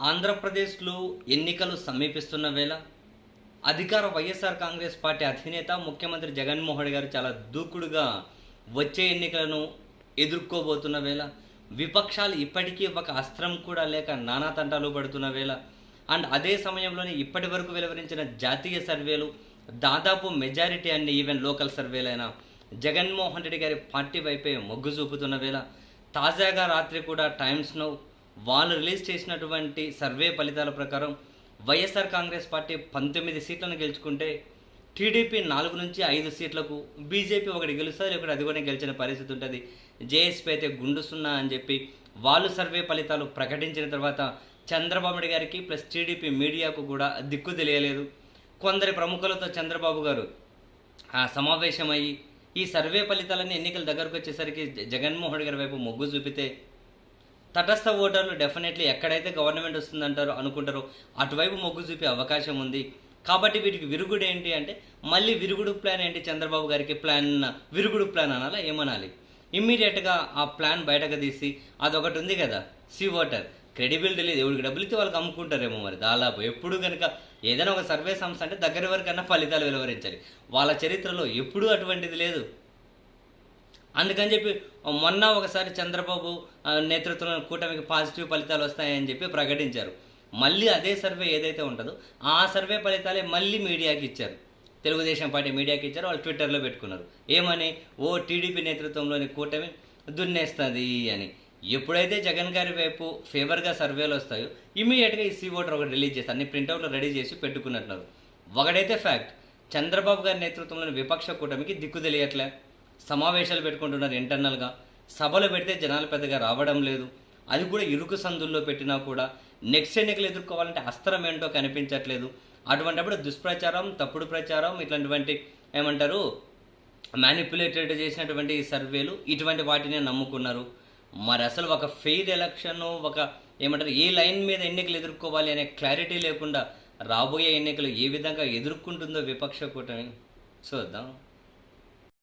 ఆంధ్రప్రదేశ్లో ఎన్నికలు సమీపిస్తున్న వేళ అధికార వైఎస్ఆర్ కాంగ్రెస్ పార్టీ అధినేత ముఖ్యమంత్రి జగన్మోహన్ గారు చాలా దూకుడుగా వచ్చే ఎన్నికలను ఎదుర్కోబోతున్న వేళ విపక్షాలు ఇప్పటికీ ఒక అస్త్రం కూడా లేక నానా తంటాలు పడుతున్న వేళ అండ్ అదే సమయంలోనే ఇప్పటి వరకు వెలువరించిన జాతీయ సర్వేలు దాదాపు మెజారిటీ అన్ని ఈవెన్ లోకల్ సర్వేలైనా జగన్మోహన్ రెడ్డి గారి పార్టీ వైపే మొగ్గు చూపుతున్న వేళ తాజాగా రాత్రి కూడా టైమ్స్ నౌ వాళ్ళు రిలీజ్ చేసినటువంటి సర్వే ఫలితాల ప్రకారం వైఎస్ఆర్ కాంగ్రెస్ పార్టీ పంతొమ్మిది సీట్లను గెలుచుకుంటే టీడీపీ నాలుగు నుంచి ఐదు సీట్లకు బీజేపీ ఒకటి గెలుస్తుంది ఒకటి అది కూడా గెలిచిన పరిస్థితి ఉంటుంది. జేఎస్పీ అయితే గుండు సున్నా అని చెప్పి వాళ్ళు సర్వే ఫలితాలు ప్రకటించిన తర్వాత చంద్రబాబు నాయుడు గారికి ప్లస్ టీడీపీ మీడియాకు కూడా దిక్కు తెలియలేదు. కొందరి ప్రముఖులతో చంద్రబాబు గారు సమావేశమయ్యి ఈ సర్వే ఫలితాలన్నీ ఎన్నికల దగ్గరకు వచ్చేసరికి జగన్మోహన్ గారి వైపు మొగ్గు చూపితే తటస్థ ఓటర్లు డెఫినెట్లీ ఎక్కడైతే గవర్నమెంట్ వస్తుందంటారో అనుకుంటారో అటువైపు మొగ్గు చూపే అవకాశం ఉంది. కాబట్టి వీటికి విరుగుడు ఏంటి అంటే మళ్ళీ విరుగుడు ప్లాన్ ఏంటి చంద్రబాబు గారికి? ప్లాన్ విరుగుడు ప్లాన్ అనాలా? ఏమనాలి? ఇమ్మీడియట్గా ఆ ప్లాన్ బయటకు తీసి అదొకటి ఉంది కదా సి ఓటర్ క్రెడిబిలిటీ లేదు ఎవరికి డబ్బులు ఇస్తే వాళ్ళకి అమ్ముకుంటారేమో మరి. దాదాపు ఎప్పుడు కనుక ఏదైనా ఒక సర్వే సంస్థ అంటే దగ్గర వరకన్నా ఫలితాలు వెలువరించాలి. వాళ్ళ చరిత్రలో ఎప్పుడూ అటువంటిది లేదు. అందుకని చెప్పి మొన్న ఒకసారి చంద్రబాబు నేతృత్వంలో కూటమికి పాజిటివ్ ఫలితాలు వస్తాయని చెప్పి ప్రకటించారు. మళ్ళీ అదే సర్వే ఏదైతే ఉంటుందో ఆ సర్వే ఫలితాలే మళ్ళీ మీడియాకి ఇచ్చారు. తెలుగుదేశం పార్టీ మీడియాకి ఇచ్చారు వాళ్ళు ట్విట్టర్లో పెట్టుకున్నారు. ఏమని? ఓ టీడీపీ నేతృత్వంలోని కూటమి దున్నేస్తుంది అని. ఎప్పుడైతే జగన్ గారి వైపు ఫేవర్గా సర్వేలు వస్తాయో ఇమీడియట్గా ఈ సీ ఓటర్ ఒకటి రిలీజ్ చేస్తారు. అన్ని ప్రింట్అవుట్లు రెడీ చేసి పెట్టుకున్నట్టున్నారు. ఒకడైతే ఫ్యాక్ట్ చంద్రబాబు గారి నేతృత్వంలోని విపక్ష కూటమికి దిక్కు తెలియట్లే. సమావేశాలు పెట్టుకుంటున్నారు ఇంటర్నల్గా. సభలు పెడితే జనాలు పెద్దగా రావడం లేదు. అది కూడా ఇరుకు సందుల్లో పెట్టినా కూడా నెక్స్ట్ ఎన్నికలు ఎదుర్కోవాలంటే అస్త్రం ఏంటో కనిపించట్లేదు. అటువంటిప్పుడు దుష్ప్రచారం తప్పుడు ప్రచారం ఇట్లాంటివంటి ఏమంటారు మ్యానిపులేటెడ్ చేసినటువంటి సర్వేలు ఇటువంటి వాటినే నమ్ముకున్నారు. మరి అసలు ఒక ఫెయిర్ ఎలక్షన్ ఒక ఏమంటారు ఏ లైన్ మీద ఎన్నికలు ఎదుర్కోవాలి అనే క్లారిటీ లేకుండా రాబోయే ఎన్నికలు ఏ విధంగా ఎదుర్కొంటుందో విపక్ష కూటమి చూద్దాం.